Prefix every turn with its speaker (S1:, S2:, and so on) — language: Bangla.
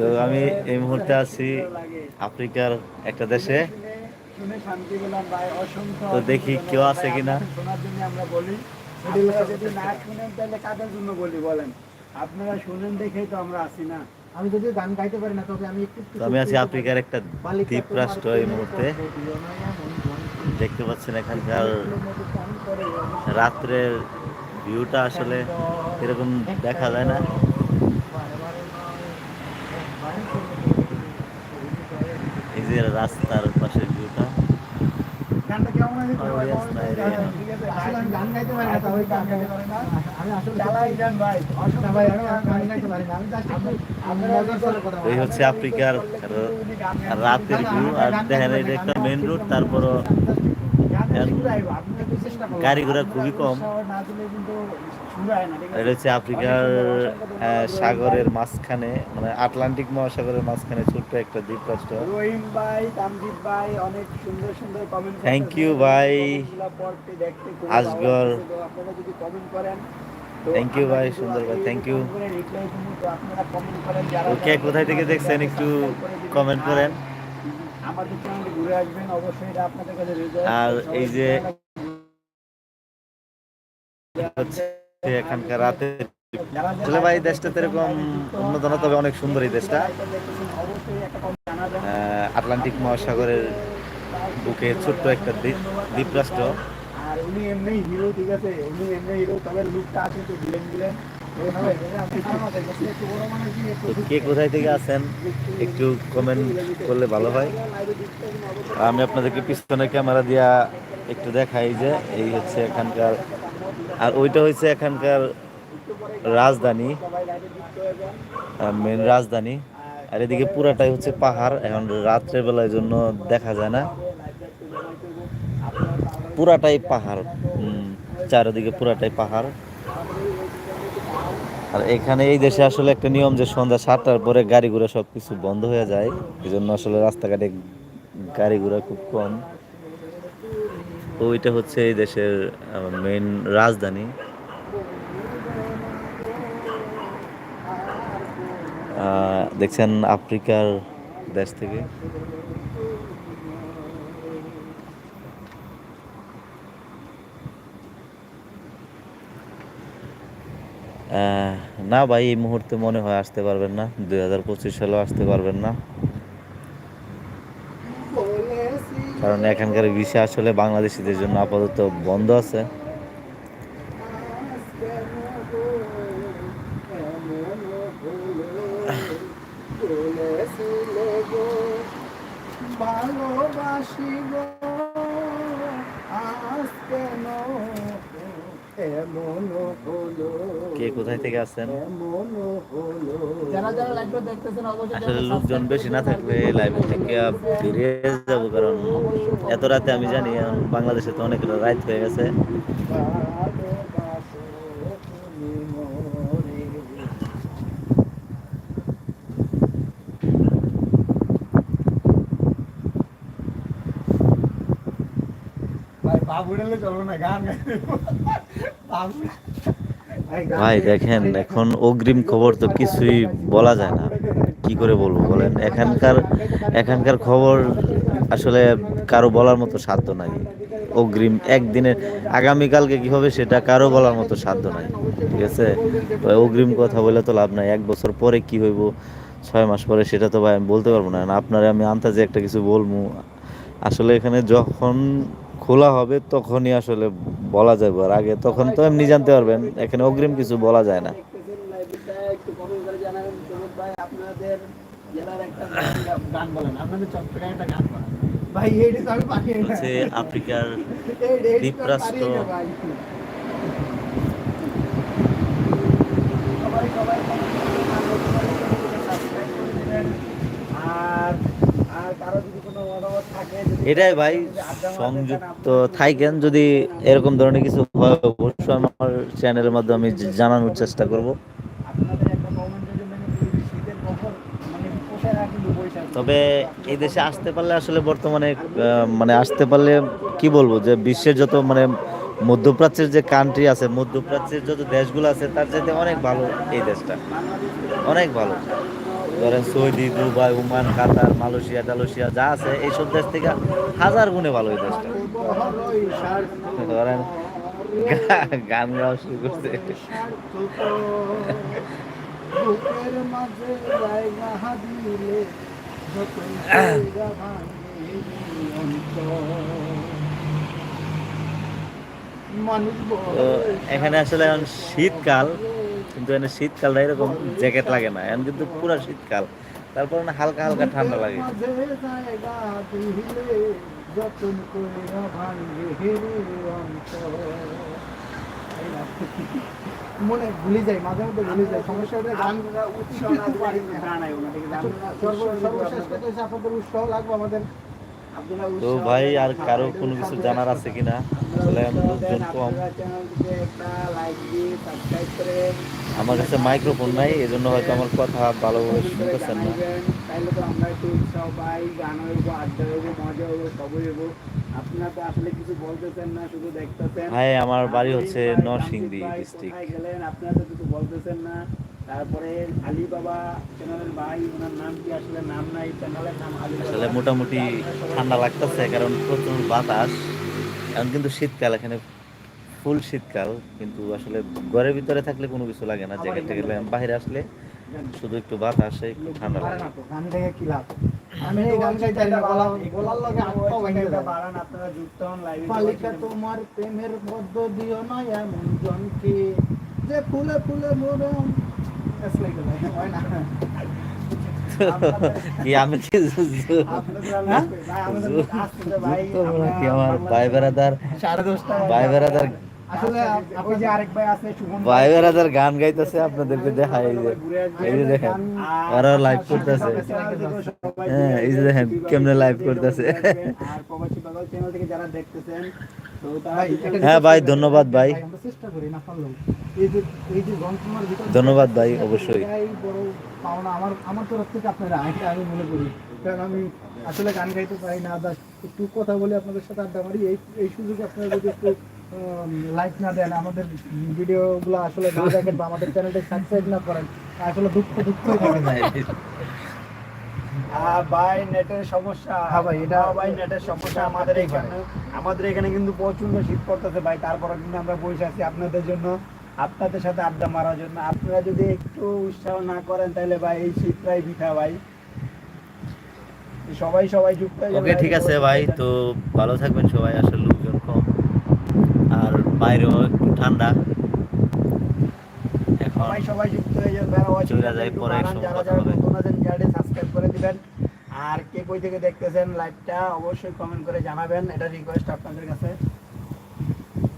S1: তো আমি এই মুহূর্তে আছি আফ্রিকার একটা দেশে। তো দেখি কেউ আছে কিনা।
S2: আপনারা শুনেন দেখেই তো আমরা আছি না।
S3: আমি যদিও গান গাইতে পারি না তবে আমি একটু একটু
S1: আমি আছি আফ্রিকার একটা
S3: বালিকা
S1: দ্বীপ রাষ্ট্র এই মুহূর্তে। দেখতে পাচ্ছেন এখানকার রাত্রের ভিউটা আসলে এরকম দেখা যায় না।
S3: আমি মজার সাথে কথা
S1: এই
S3: বলি
S1: হচ্ছে আফ্রিকার রাতের ভিউ আর দেখেন এটা একটা মেন রোড তারপরও গাড়ি ঘোড়া খুবই কম। এটা হচ্ছে আফ্রিকার আহ, সাগরের মাঝখানে মানে আটলান্টিক মহাসাগরের মাঝখানে ছোট্ট একটা দ্বীপ রাষ্ট্র
S2: রহিম ভাই তামজিৎ ভাই অনেক সুন্দর সুন্দর কমেন্ট
S1: Thank you ভাই।
S2: আপনারা যদি কমেন্ট করেন
S1: সুন্দর ভাই,
S2: এই
S1: thank you.
S2: comment করে reply দিব। তো আপনারা comment করেন যারা
S1: তো কে কোথায় থেকে দেখছেন একটু কমেন্ট করেন
S2: আমাদের চ্যানেলে ঘুরে আসবেন অবশ্যই এটা আপনাদের কাছে
S1: আর এই যে হচ্ছে এখানকার রাতের
S2: যারা-
S1: ভাই দেশটা এরকম উন্নত তবে অনেক সুন্দর এই দেশটা। আটলান্টিক মহাসাগরের বুকে ছোট্ট একটা দ্বীপ দ্বীপ রাষ্ট্র
S2: আর উনি এমনি হিরো ঠিক আছে? উনি এমনি হিরো তবে লুকটা আছে তো ভিলেন ভিলেন
S1: কে কোথায় থেকে আছেন একটু কমেন্ট করলে ভালো হয়। আমি আপনাদেরকে পিছনে ক্যামেরা দিয়া একটু দেখাই যে এই হচ্ছে এখানকার আর ওইটা হচ্ছে এখানকার রাজধানী মেন রাজধানী। আর এদিকে পুরাটাই হচ্ছে পাহাড়। এখন রাত্রের বেলার জন্য দেখা যায় না। পুরাটাই পাহাড়। চারিদিকে পুরাটাই পাহাড়। আর এখানে এই দেশে আসলে একটা নিয়ম যে সন্ধ্যা সাতটার পরে গাড়ি ঘোড়া সব কিছু বন্ধ হয়ে যায়। এই জন্য আসলে রাস্তাঘাটে গাড়ি ঘোড়া খুব কম। ওইটা হচ্ছে এই দেশের মেন রাজধানী। দেখছেন আফ্রিকার দেশ থেকে। না ভাই, এই মুহূর্তে মনে হয় আসতে পারবেন না। দুই হাজার পঁচিশ সালেও আসতে পারবেন না। কারণ এখানকার ভিসা আসলে বাংলাদেশিদের জন্য আপাতত বন্ধ আছে।
S2: ভালোবাসি গো
S1: কে কোথায় থেকে
S3: অবশ্যই
S1: আসলে লোকজন বেশি না থাকলে লাইভ থেকে ফিরে যাব কারণ এত রাতে আমি জানি বাংলাদেশে তো অনেক রাত হয়ে গেছে
S2: ভালোবাসো তুমি মোরে ভাই
S1: ভাই দেখেন, এখন অগ্রিম খবর তো কিছুই বলা যায় না। কি করে বলব বলেন? এখানকার এখানকার খবর আসলে কারও বলার মতো সাধ্য নাই। অগ্রিম একদিনের আগামীকালকে কি হবে সেটা কারও বলার মতো সাধ্য নাই, ঠিক আছে? অগ্রিম কথা বলে তো লাভ নাই। এক বছর পরে কি হইব? ছয় মাস পরে সেটা তো ভাই আমি বলতে পারব না। আপনারে আমি আন্তাজে একটা কিছু বলব। আসলে এখানে যখন খোলা হবে তখনই আসলে বলা যাবে। আর আগে তখন তো এমনি জানতে পারবেন এখানে অগ্রিম কিছু বলা যায় না। আফ্রিকার
S2: আর আর কারও যদি
S1: এটাই ভাই, সংযুক্ত থাকেন যদি এরকম ধরনের কিছু হয়, অবশ্যই আমার চ্যানেলের মাধ্যমে আমি জানানোর চেষ্টা করব। তবে এই দেশে আসতে পারলে আসলে বর্তমানে মানে আসতে পারলে কি বলব যে বিশ্বের যত মানে মধ্যপ্রাচ্যের যে কান্ট্রি আছে, মধ্যপ্রাচ্যের যত দেশগুলো আছে, তার চাইতে অনেক ভালো এই দেশটা অনেক ভালো ধরেন Saudi, Dubai, Oman, Qatar, Malaysia, টালয়েশিয়া, যা আছে, এইসব দেশ থেকে হাজার গুণে ভালো এই দেশটা। ধরেন গান গাওয়া শুরু করছে। এখানে আসলে এখন শীতকাল। কিন্তু এখানে শীতকালটা এরকম জ্যাকেট লাগে না এখন কিন্তু পুরো শীতকাল তারপর না হালকা হালকা ঠান্ডা লাগে।
S2: মনে ভুলে যাই মাঝে মধ্যে ভুলে যাই সমস্যা হলে গান উৎসাহ না পারি না। সর্ব- সর্বশেষ কথা হচ্ছে আপনাদের উৎসাহ লাগবে আমাদের
S1: তো ভাই, আর কারও কোনো কিছু জানার আছে কিনা? আসলে লোকজন কম। আমার কাছে মাইক্রোফোন নাই, এজন্য হয়তো আমার কথা ভালোভাবে শুনতেছেন না। ভাই, আমার বাড়ি হচ্ছে নরসিংদী ডিস্ট্রিক্ট
S2: আপনারা তো কিছু বলতেছেন না তারপরে আলী বাবা চ্যানেলের ভাই ওনার নাম কি আসলে নাম নাই চ্যানেলের নাম আলী
S1: আসলে মোটামুটি ঠান্ডা লাগতেছে কারণ প্রচুর বাতাস এখন কিন্তু শীতকাল এখানে ফুল শীতকাল কিন্তু আসলে ঘরের ভিতরে থাকলে কোনো কিছু লাগে না জ্যাকেট ট্যাকেট লাগে বাইরে আসলে শুধু একটু বাতাসে একটু ঠান্ডা লাগে।
S3: গান থেকে কি লাভ? আমি এই গান গাইতে না, গলা- গলার লগে আটকাও ভেঙে যায়।
S2: বাড়ান, আপনারা যুক্ত হন লাইভে
S3: মালিকা তোমার প্রেমের বদ্ধ দিও না এমন জনকে যে ফুলে ফুলে মরম
S1: কি আমি কি আমার ভাই বেড়াদার ভাই বেড়াদার
S3: ভাই।
S1: বেড়াদার গান গাইতেছে আপনাদেরকে দেখাই। এই যে দেখেন ওরাও লাইভ করতেছে। হ্যাঁ, এই যে দেখেন কেমনে live করতেছে।
S2: আর প্রবাসী পাগল চ্যানেল থেকে যারা দেখতেছেন তো তারা
S3: ভাই,
S2: যদি-
S3: এটা-
S1: হ্যাঁ ভাই ধন্যবাদ ভাই।
S3: চেষ্টা করি না
S1: ধন্যবাদ ভাই, অবশ্যই।
S3: এটাই বড় পাওনা। আমার আমার তরফ থেকে আপনারা আমি মনে করি। কারণ আমি আসলে গান গাইতে পারি না বাস একটু কথা বলে আপনাদের সাথে আড্ডা মারি। এই এই সুযোগে আপনারা যদি একটু লাইক না দেন আমাদের ভিডিওগুলো আসলে না দেখেন বা আমাদের চ্যানেলটা সাবস্ক্রাইব না করেন আসলে দুঃখ দুঃখই থাকে না।
S2: আহ, ভাই নেটের সমস্যা।
S3: হ্যাঁ ভাই, এটা-
S2: হ্যাঁ ভাই নেটের সমস্যা আমাদের এখানে। আমাদের এখানে কিন্তু প্রচণ্ড শীত পড়তেছে ভাই তারপরে কিন্তু আমরা বসে আছি আপনাদের জন্য। আপনাদের সাথে আড্ডা মারার জন্য। আপনারা যদি একটু উৎসাহ না করেন তাহলে ভাই এই শীতটাই বিঠা ভাই। সবাই সবাই যুক্ত হয়ে।
S1: ওকে ঠিক আছে ভাই। তো ভালো থাকবেন সবাই আসলে লোকজন কম। আর বাইরেও একটু ঠান্ডা। এখন
S2: সবাই সবাই যুক্ত হয়ে যাবেন যারা watching
S1: চলে
S2: করবেন
S1: পরে সময় কথা হবে।
S2: নতুন আছেন চ্যানেলটি সাবস্ক্রাইব করে দিবেন। আর কে কই থেকে দেখতেছেন লাইভটা অবশ্যই কমেন্ট করে জানাবেন। এটা রিকোয়েস্ট আপনাদের কাছে।